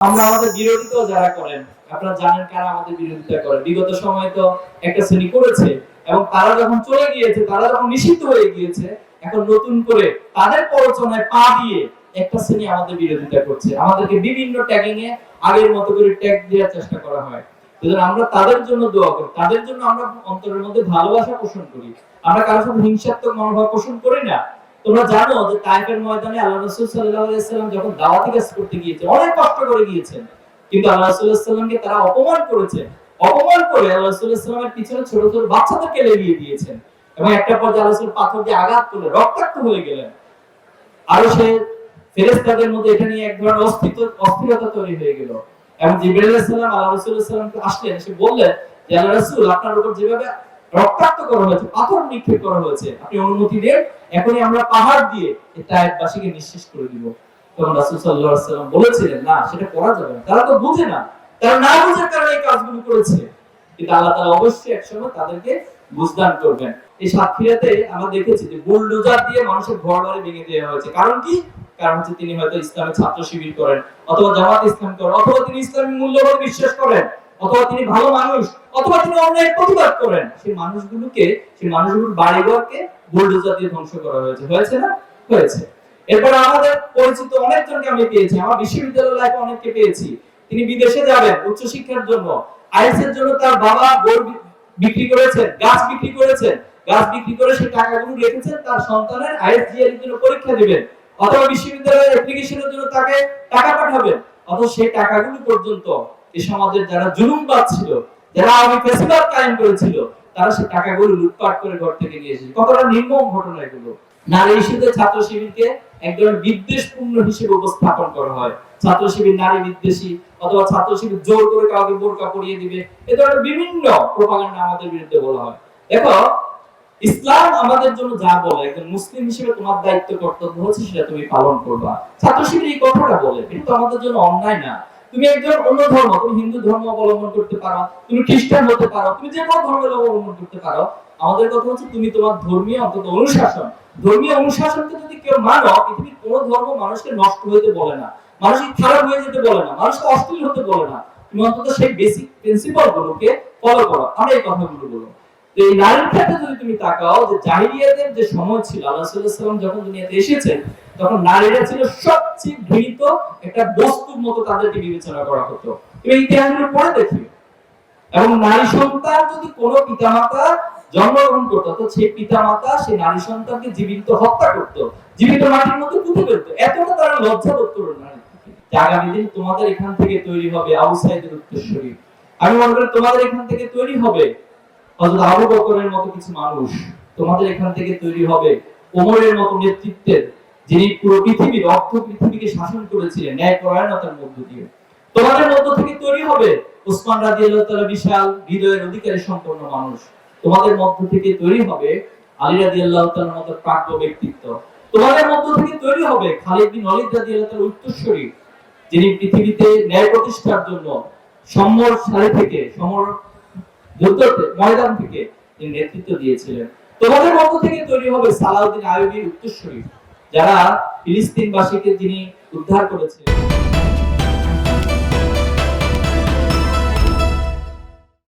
আমরা আমাদের বিরোধিতাও যারা করেন, আপনারা জানেন কারা আমাদের বিরোধিতা করে বিগত সময়ে তো একটা শ্রেণি করেছে এবং তারা যখন চলে গিয়েছে, তারা যখন নিষিদ্ধ হয়ে গিয়েছে, এখন নতুন করে তাদের প্ররোচনায় পা দিয়ে একটা শ্রেণি আমাদের বিরোধিতা করছে। আমাদেরকে বিভিন্ন ট্যাগিং এ আগের মতো করে ট্যাগ দেওয়ার চেষ্টা করা হয়। আমরা তাদের জন্য দোয়া করি, তাদের জন্য আমরা অন্তরের মধ্যে ভালোবাসা পোষণ করি। আমরা কারোর সাথে হিংসাত্মক মনোভাব পোষণ করি না। তোমরা জানো যে তাইফের ময়দানে আল্লাহ রাসূল সাল্লাল্লাহু আলাইহি সাল্লাম যখন দাওয়াতি কাজ করতে গিয়েছে, অনেক কষ্ট করে গিয়েছেন। কিন্তু আল্লাহ রাসূল সাল্লামকে তারা অপমান করেছে অপমান করে আল্লাহ রাসূল সাল্লামের পিছনে ছোট ছোট বাচ্চাদেরকে লেগিয়ে দিয়েছেন এবং একটা পর্যায়ে আল্লাহ রাসূল পাথর দিয়ে আঘাত করলে রক্তাক্ত হয়ে গেলেন। আরও সে ফেরেশতাদের মধ্যে এটা নিয়ে এক ধরনের অস্থির অস্থিরতা তৈরি হয়ে গেল। এবং জিবরাইল আলাইহিস সালাম, আল্লাহ রাসূলুল্লাহ সাল্লামকে আসলেন। এসে বললেন যে, আল্লাহ রাসূল, আপনার উপর যেভাবে রক্তাক্ত করা হয়েছে, পাথর নিক্ষেপ করা হয়েছে। আপনি অনুমতি দেন এখনই আমরা পাহাড় দিয়ে নিঃশেষ করে দিব। তখন সাল্লাম বলেছিলেন, না, সেটা করা যাবে না। তারা তো বুঝে না। তারা না এই কাজগুলো করেছে। কিন্তু আল্লাহ অবশ্যই একসময় তাদেরকে বুঝদান করবেন। এই সাতক্ষীরাতে আমরা দেখেছি যে বুলডোজার দিয়ে মানুষের ঘর বাড়ি ভেঙে দেওয়া হয়েছে। কারণ কি? কারণ হচ্ছে তিনি হয়তো ইসলামের ছাত্র শিবির করেন, অথবা জামাত ইসলাম করেন, অথবা তিনি ইসলামী মূল্যবোধ বিশ্বাস করেন। অথবা তিনি ভালো মানুষ, অথবা তিনি অন্যায়ের প্রতিবাদ করেন, সেই মানুষগুলোকে, সেই মানুষগুলোর বাড়িঘরকে বুলডোজার দিয়ে ধ্বংস করা হয়েছে। হয়েছে না? হয়েছে। এরপর আমাদের পরিচিত অনেকজনকে আমি পেয়েছি, আমার বিশ্ববিদ্যালয় লাইফে অনেককে পেয়েছি। তিনি বিদেশে যাবেন, উচ্চশিক্ষার জন্য। আইএসের জন্য তার বাবা গরু বিক্রি করেছেন, গাছ বিক্রি করেছেন। গাছ বিক্রি করে সেই টাকাগুলো রেখেছেন, তার সন্তানের আইএস জিআর জন্য পরীক্ষা দিবেন। অথবা বিশ্ববিদ্যালয়ের অ্যাপ্লিকেশনের জন্য তাকে টাকা পাঠাবেন। অথবা সেই টাকাগুলো পর্যন্ত এই সমাজের যারা জুলুমবাদ ছিল, যারা আমি ফেসিবাদ কায়েম করেছিল, তারা সেই টাকাগুলো লুটপাট করে ঘর থেকে নিয়ে এসেছে। কতটা নির্মম ঘটনা এগুলো। নারী ইস্যুতে ছাত্র শিবিরকে একদম বিদ্বেষপূর্ণ হিসেবে উপস্থাপন করা হয়। ছাত্র শিবির নারী বিদ্বেষী অথবা ছাত্র শিবির জোর করে কাউকে বোরকা পরিয়ে দিবে, এ ধরনের বিভিন্ন প্রপাগান্ডা আমাদের বিরুদ্ধে বলা হয়। দেখো, ইসলাম আমাদের জন্য যা বলে, একজন মুসলিম হিসেবে তোমার দায়িত্ব, কর্তব্য হচ্ছে সেটা তুমি পালন করবা। ছাত্র শিবির এই কথাটা বলে এটা তো আমাদের জন্য অন্যায় না। তুমি একজন অন্য ধর্ম, তুমি হিন্দু ধর্ম অবলম্বন করতে পারো, তুমি খ্রিস্টান হতে পারো, তুমি যে কোনো ধর্মের অবলম্বন করতে পারো, আমাদের কথা হচ্ছে তুমি তোমার ধর্মীয় অন্তত অনুশাসন। ধর্মীয় অনুশাসনকে যদি কেউ মানো, পৃথিবীর কোন ধর্ম মানুষকে নষ্ট হইতে বলে না, মানুষকে খারাপ হয়ে যেতে বলে না, মানুষকে অশ্লীল হতে বলে না, তুমি অন্তত সেই বেসিক প্রিন্সিপাল গুলোকে ফলো করো। আমরা এই কথাগুলো বলব। এই নারীর ক্ষেত্রে যদি তুমি তাকাও যে জাহিলিয়াতের যে সময় ছিল, আল্লাহ সাল্লাম যখন দুনিয়াতে এসেছেন, তখন নারীরা ছিল সবচেয়ে ঘৃণিত একটা বস্তুর মতো তাদেরকে বিবেচনা করা হতো। এবং ইতিহাসগুলো পড়ে দেখি এবং নারী সন্তান যদি কোনো পিতামাতা জন্মগ্রহণ করতো, তো সেই পিতামাতা, সেই নারী সন্তানকে জীবিত হত্যা করত, জীবিত মাটির মধ্যে পুঁতে ফেলতো। এতটা তারা লজ্জা করল না। আগামী দিন তোমাদের এখান থেকে তৈরি হবে আউটসাইডের উত্তরসূরি। আমি মনে করি তোমাদের এখান থেকে তৈরি হবে আবু বকরের মতো কিছু মানুষ তোমাদের এখান থেকে তৈরি হবে। ওমরের মতো নেতৃত্বের যিনি পুরো পৃথিবীর অর্ধ পৃথিবীকে শাসন করেছিলেন, ন্যায় পরায়ণতার মধ্য দিয়ে। তোমাদের মধ্য থেকে তৈরি হবে ওসমান রাদিয়াল্লাহু তাআলা, বিশাল হৃদয়ের অধিকারী সম্পন্ন মানুষ। তোমাদের মধ্য থেকে তৈরি হবে আলী রাদিয়াল্লাহু তাআলার মতো প্রাজ্ঞ ব্যক্তিত্ব। তোমাদের মধ্য থেকে তৈরি হবে খালিদ বিন ওয়ালিদ রাদিয়াল্লাহু তাআলার উত্তরসূরি, যিনি পৃথিবীতে ন্যায় প্রতিষ্ঠার জন্য সমর সারি থেকে, সমর যুদ্ধতে ময়দান থেকে তিনি নেতৃত্ব দিয়েছিলেন। তোমাদের মধ্য থেকে তৈরি হবে সালাউদ্দিন আয়ুবীর উত্তরসূরি, যারা ফিলিস্তিনবাসীকে যিনি উদ্ধার করেছিলেন।